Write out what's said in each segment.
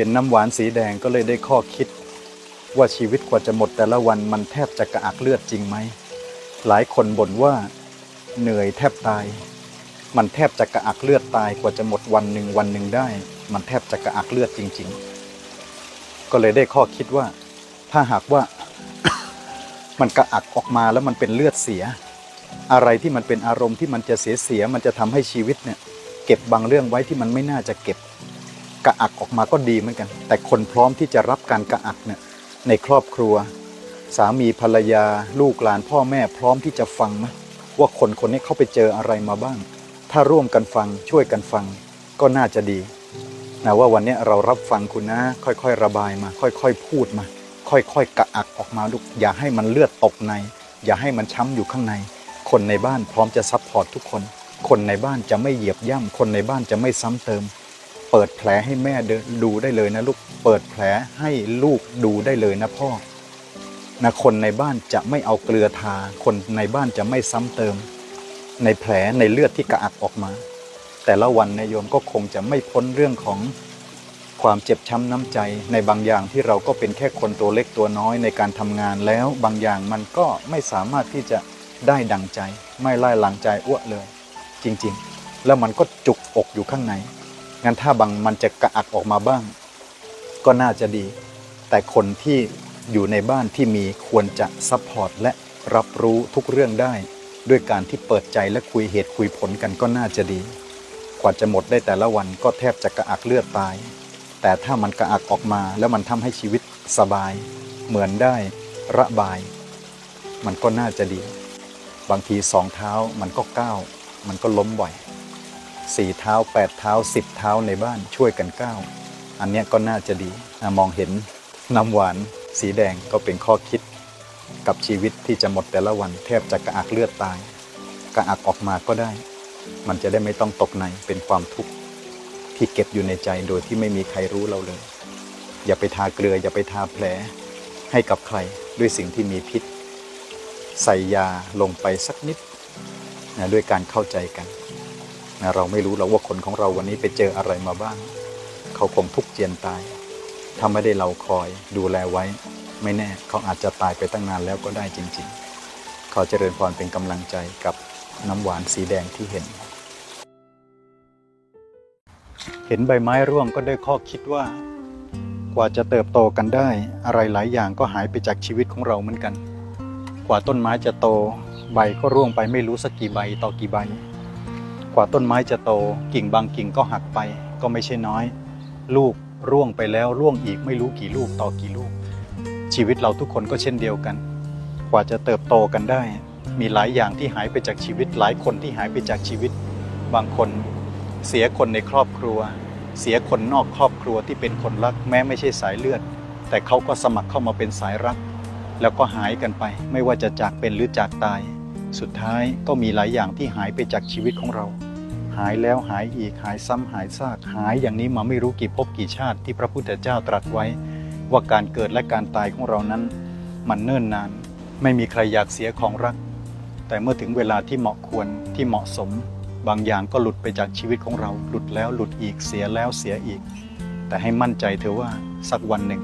เห็นน้ำหวานสีแดงก็เลยได้ข้อคิด ว่าชีวิตกว่าจะหมดแต่ละวันมันแทบจะกระอักเลือดจริงไหม หลายคนบ่นว่าเหนื่อยแทบตาย มันแทบจะกระอักเลือดตายกว่าจะหมดวันหนึ่งวันหนึ่งได้ มันแทบจะกระอักเลือดจริง ๆ ก็เลยได้ข้อคิดว่า ถ้าหากว่า มันกระอักออกมาแล้วมันเป็นเลือดเสีย อะไรที่มันเป็นอารมณ์ที่มันจะเสียเสียมันจะทำให้ชีวิตเนี่ย เก็บบางเรื่องไว้ที่มันไม่น่าจะเก็บ กระอักออกมาก็ดีเหมือนกัน แต่คนพร้อมที่จะรับการกระอักเนี่ยในครอบครัว สามีภรรยา ลูกหลานพ่อแม่พร้อมที่จะฟังไหมว่าคนคนนี้เขาไปเจออะไรมาบ้าง ถ้าร่วมกันฟังช่วยกันฟังก็น่าจะดีนะว่าวันนี้เรารับฟังคุณนะ ค่อยๆ ระบายมา ค่อยๆ พูดมา ค่อยๆ กระอักออกมาลูกอย่าให้มันเลือดตกใน อย่าให้มันช้ำอยู่ข้างใน คนในบ้านพร้อมจะซัพพอร์ตทุกคน คนในบ้านจะไม่เหยียบย่ำคนในบ้านจะไม่ซ้ำเติม เปิดแผลให้แม่ดูได้เลยนะลูก เปิดแผลให้ลูกดูได้เลยนะพ่อนะคนในบ้านจะไม่เอาเกลือทา คนในบ้านจะไม่ซ้ำเติม ในแผลในเลือดที่กระอักออกมา แต่ละวันนายโยมก็คงจะไม่พ้นเรื่องของความเจ็บช้ำน้ำใจในบางอย่างที่เราก็เป็นแค่คนตัวเล็กตัวน้อยในการทำงานแล้วบางอย่างมันก็ไม่สามารถที่จะได้ดังใจ ไม่ไล่หลังใจอ้วกเลย จริง ๆ แล้วมันก็จุกอกอยู่ข้างใน งั้นถ้าบางมันจะกระอักออกมาบ้าง ก็น่าจะดี แต่คนที่อยู่ในบ้านที่มีควรจะซัพพอร์ตและรับรู้ทุกเรื่องได้ ด้วยการที่เปิดใจและคุยเหตุคุยผลกันก็น่าจะดี กว่าจะหมดได้แต่ละวันก็แทบจะกระอักเลือดตาย แต่ถ้ามันกระอักออกมาแล้วมันทำให้ชีวิตสบาย เหมือนได้ระบาย มันก็น่าจะดี บางทีสองเท้ามันก็ก้าว มันก็ล้มบ่อย สี่เท้าแปดเท้าสิบเท้าในบ้านช่วยกันก้าวอันนี้ก็น่าจะดีมองเห็นน้ำหวานสีแดงก็เป็นข้อคิด กับชีวิตที่จะหมดแต่ละวันแทบจะกระอักเลือดตาย กระอักออกมาก็ได้ มันจะได้ไม่ต้องตกในเป็นความทุกข์ที่เก็บอยู่ในใจโดยที่ไม่มีใครรู้เราเลย อย่าไปทาเกลืออย่าไปทาแผลให้กับใครด้วยสิ่งที่มีพิษ ใส่ยาลงไปสักนิดนะด้วยการเข้าใจกัน นะเราไม่รู้หรอกว่าคนของเราวันนี้ไปเจออะไรมาบ้าง เขาคงทุกข์เจียนตาย ถ้าไม่ได้เราคอยดูแลไว้ ไม่แน่เขาอาจจะตายไปตั้งนานแล้วก็ได้จริง ๆ ขอเจริญพรเป็นกำลังใจกับน้ำหวานสีแดงที่เห็น เห็นใบไม้ร่วงก็ได้ข้อคิดว่า กว่าจะเติบโตกันได้ อะไรหลายอย่างก็หายไปจากชีวิตของเราเหมือนกัน กว่าต้นไม้จะโต ใบก็ร่วงไปไม่รู้สักกี่ใบต่อกี่ใบ ว่าต้นไม้จะโต กิ่งบางกิ่งก็หักไป ก็ไม่ใช่น้อย ลูกร่วงไปแล้วร่วงอีกไม่รู้กี่ลูกต่อกี่ลูก ชีวิตเราทุกคนก็เช่นเดียวกัน กว่าจะเติบโตกันได้ มีหลายอย่างที่หายไปจากชีวิต หลายคนที่หายไปจากชีวิต บางคนเสียคนในครอบครัว เสียคนนอกครอบครัวที่เป็นคนรักแม้ไม่ใช่สายเลือด แต่เขาก็สมัครเข้ามาเป็นสายรัก แล้วก็หายกันไป ไม่ว่าจะจากเป็นหรือจากตาย สุดท้ายก็มีหลายอย่างที่หายไปจากชีวิตของเรา หายแล้วหายอีกหายซ้ำหายซากหายอย่างนี้มาไม่รู้กี่ภพกี่ชาติที่พระพุทธเจ้าตรัสไว้ ว่าการเกิดและการตายของเรานั้น มันเนิ่นนาน ไม่มีใครอยากเสียของรัก แต่เมื่อถึงเวลาที่เหมาะควรที่เหมาะสม บางอย่างก็หลุดไปจากชีวิตของเรา หลุดแล้วหลุดอีกเสียแล้วเสียอีก แต่ให้มั่นใจเถอะว่าสักวันหนึ่ง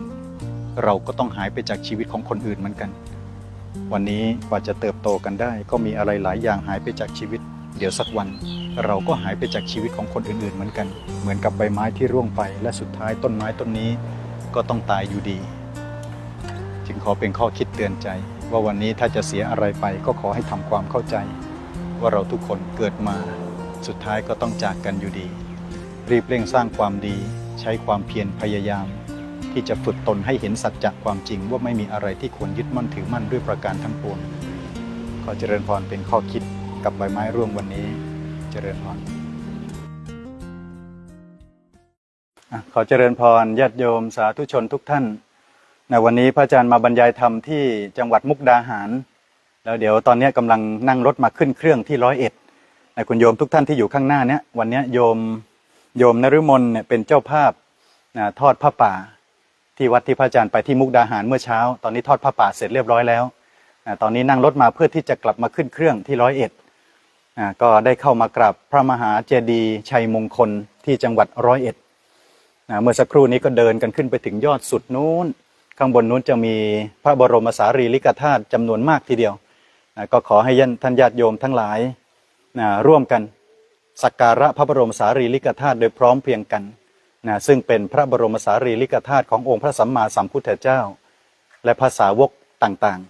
เราก็ต้องหายไปจากชีวิตของคนอื่นเหมือนกัน วันนี้กว่าจะเติบโตกันได้ ก็มีอะไรหลายอย่างหายไปจากชีวิต เดี๋ยวสักวัน เราก็หายไปจากชีวิตของคนอื่นๆเหมือนกัน เหมือนกับใบไม้ที่ร่วงไป และสุดท้ายต้นไม้ต้นนี้ก็ต้องตายอยู่ดี จึงขอเป็นข้อคิดเตือนใจ ว่าวันนี้ถ้าจะเสียอะไรไปก็ขอให้ทำความเข้าใจ ว่าเราทุกคนเกิดมาสุดท้ายก็ต้องจากกันอยู่ดี รีบเร่งสร้างความดี ใช้ความเพียรพยายาม ที่จะฝึกตนให้เห็นสัจจะความจริงว่าไม่มีอะไรที่ควรยึดมั่นถือมั่นด้วยประการทั้งปวงขอเจริญพรเป็นข้อคิดกับใบไม้ร่วงวันนี้ เจริญพรขอเจริญพรญาติโยมสาธุชนทุกท่านในวันนี้พระอาจารย์มาบรรยายธรรมที่จังหวัดมุกดาหาร แล้วเดี๋ยวตอนนี้กำลังนั่งรถมาขึ้นเครื่องที่ร้อยเอ็ดในคุณโยมทุกท่านที่อยู่ข้างหน้าเนี้ยวันนี้โยมโยมนฤมลเนี่ยเป็นเจ้าภาพนะทอดผ้าป่า ที่วัดที่พระอาจารย์ไปที่มุกดาหารเมื่อเช้า ตอนนี้ทอดผ้าป่าเสร็จเรียบร้อยแล้วอ่าตอนนี้นั่งรถมาเพื่อที่จะกลับมาขึ้นเครื่องที่ร้อยเอ็ด ก็ได้เข้ามากราบพระมหาเจดีย์ชัยมงคลที่จังหวัดร้อยเอ็ดเมื่อสักครู่นี้ก็เดินกันขึ้นไปถึงยอดสุดนู้น ข้างบนนู้นจะมีพระบรมสารีริกธาตุจำนวนมากทีเดียวก็ขอให้ท่านญาติโยมทั้งหลายร่วมกันสักการะพระบรมสารีริกธาตุโดยพร้อมเพรียงกันนะซึ่งเป็นพระบรมสารีริกธาตุขององค์พระสัมมาสัมพุทธเจ้า และภาษาวกต่าง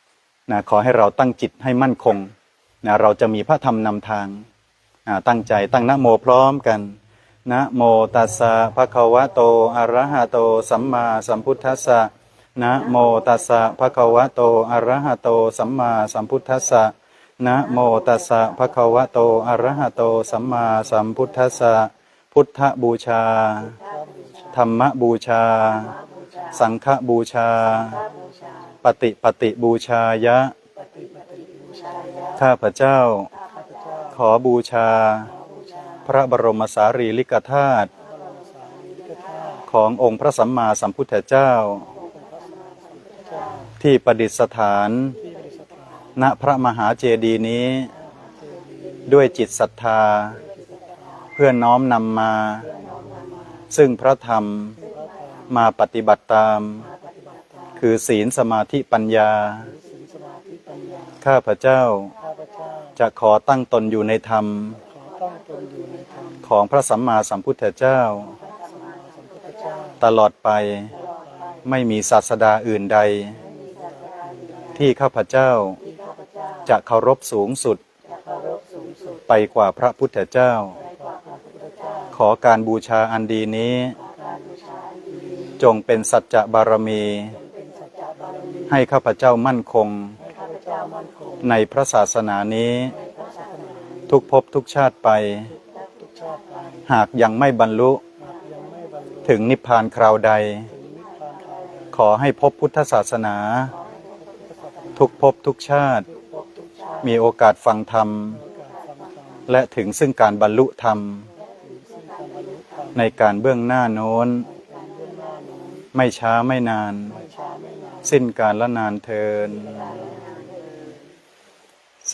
ๆนะขอให้เราตั้งจิตให้มั่นคง นะเราจะมีพระธรรมนำทางนะตั้งใจตั้งนะโมพร้อมกันนะโมตัสสะภะคะวะโตอะระหะโต สัมมาสัมพุทธัสสะนะโมตัสสะภะคะวะโตอะระหะโต สัมมาสัมพุทธัสสะนะโมตัสสะภะคะวะโตอะระหะโต สัมมาสัมพุทธัสสะพุทธบูชา ธรรมบูชา สังฆบูชา ปฏิปฏิบูชายะ ข้าพเจ้า ขอบูชา พระบรมสารีริกธาตุขององค์พระสัมมาสัมพุทธเจ้า ที่ประดิษฐาน ณพระมหาเจดีย์นี้ ด้วยจิตศรัทธา เพื่อน้อมนำมา ซึ่งพระธรรมมาปฏิบัติตาม คือศีลสมาธิปัญญา ข้าพเจ้า จะขอตั้งตนอยู่ในธรรมของพระสัมมาสัมพุทธเจ้า ตลอดไปไม่มีศาสดาอื่นใด ที่ข้าพเจ้าจะเคารพสูงสุด ไปกว่าพระพุทธเจ้า ขอการบูชาอันดีนี้ จงเป็นสัจจะบารมี ให้ข้าพเจ้ามั่นคง ในพระศาสนานี้ ทุกภพทุกชาติไป หากยังไม่บรรลุ ถึงนิพพานคราวใด ขอให้พบพุทธศาสนา ทุกภพทุกชาติ มีโอกาสฟังธรรม และถึงซึ่งการบรรลุธรรม ในการเบื้องหน้าโน้น ไม่ช้าไม่นาน สิ้นการละนานเทิน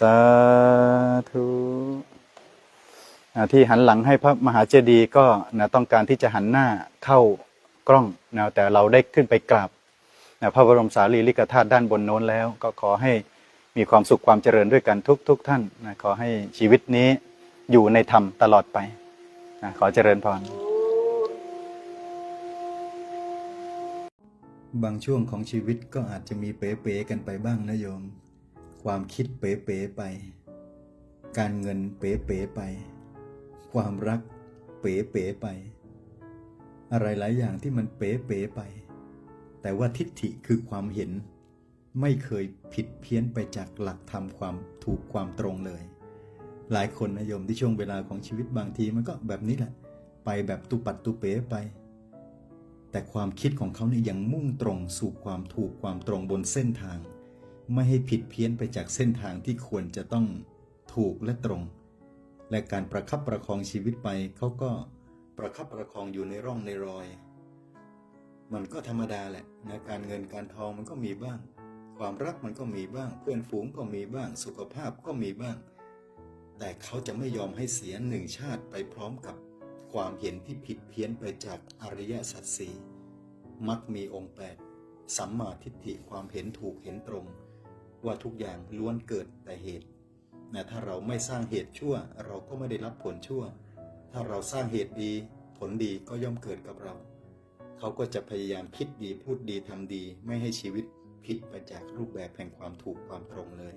สาธุที่หันหลังให้พระมหาเจดีย์ก็นะต้องการที่จะหันหน้าเข้ากล้องนะแต่เราได้ขึ้นไปกราบนะพระบรมสารีริกธาตุด้านบนโน้นแล้ว ก็ขอให้มีความสุขความเจริญด้วยกันทุกทุกท่านนะขอให้ชีวิตนี้อยู่ในธรรมตลอดไปนะขอเจริญพร บางช่วงของชีวิตก็อาจจะมีเป๋ๆกันไปบ้างนะโยม ความคิดเป๋ๆไป การเงินเป๋ๆไป ความรักเป๋ๆไป อะไรหลายอย่างที่มันเป๋ๆไป แต่ว่าทิฏฐิคือความเห็น ไม่เคยผิดเพี้ยนไปจากหลักธรรมความถูกความตรงเลย หลายคนนะโยมที่ช่วงเวลาของชีวิตบางทีมันก็แบบนี้แหละ ไปแบบตุปัดตุเป๋ไป แต่ความคิดของเขาเนี่ยยังมุ่งตรงสู่ความถูกความตรงบนเส้นทาง ไม่ให้ผิดเพี้ยนไปจากเส้นทางที่ควรจะต้องถูกและตรง และการประคับประคองชีวิตไปเขาก็ประคับประคองอยู่ในร่องในรอย มันก็ธรรมดาแหละนะการเงินการทองมันก็มีบ้าง ความรักมันก็มีบ้าง เพื่อนฝูงก็มีบ้าง สุขภาพก็มีบ้าง แต่เขาจะไม่ยอมให้เสียหนึ่งชาติไปพร้อมกับความเห็นที่ผิดเพี้ยนไปจากอริยสัจสี่มักมีองค์แปดสัมมาทิฏฐิความเห็นถูกเห็นตรง ว่าทุกอย่างล้วนเกิดแต่เหตุนะถ้าเราไม่สร้างเหตุชั่ว เราก็ไม่ได้รับผลชั่ว ถ้าเราสร้างเหตุดี ผลดีก็ย่อมเกิดกับเรา เขาก็จะพยายามคิดดีพูดดีทำดี ไม่ให้ชีวิตผิดไปจากรูปแบบแห่งความถูกความตรงเลย